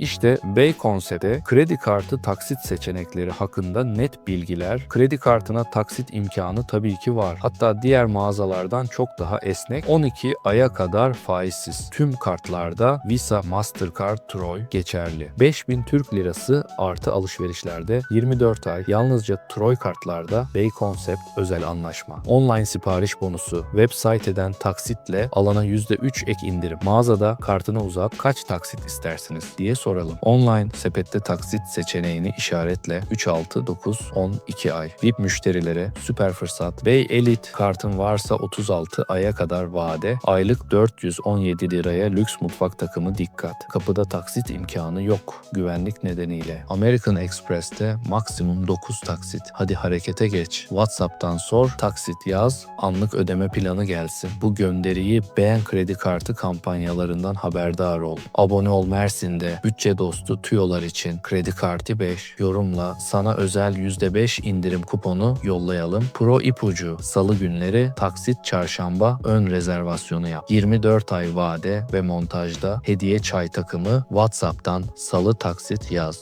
İşte Bey Konsept'te kredi kartı taksit seçenekleri hakkında net bilgiler, kredi kartına taksit imkanı tabii ki var. Hatta diğer mağazalardan çok daha esnek. 12 aya kadar faizsiz. Tüm kartlarda Visa, Mastercard, Troy geçerli. 5000 Türk Lirası artı alışverişlerde 24 ay yalnızca Troy kartlarda Bey Concept özel anlaşma. Online sipariş bonusu, web siteden taksitle alana %3 ek indirim. Mağazada kartını uzat kaç taksit istersiniz diye soralım. Online sepette taksit seçeneğini işaretle 3, 6, 9, 10, 2 ay. VIP müşterilere süper fırsat. Bey Elite kartın varsa 36 aya kadar vade. Aylık 417 liraya lüks mutfak takımı dikkat. Kapıda taksit imkanı yok güvenlik nedeniyle. American Express'te maksimum 9 taksit. Hadi harekete geç. WhatsApp'tan sor, taksit yaz, anlık ödeme planı gelsin. Bu gönderiyi beğen kredi kartı kampanyalarından haberdar ol. Abone ol Mersin'de bütçe dostu tüyolar için kredi kartı 5 yorumla sana özel %5 indirim kuponu yollayalım. Pro ipucu salı günleri taksit çarşamba ön rezervasyonu yap. 24 ay vade ve montajda hediye çay takımı WhatsApp'tan salı taksit yaz.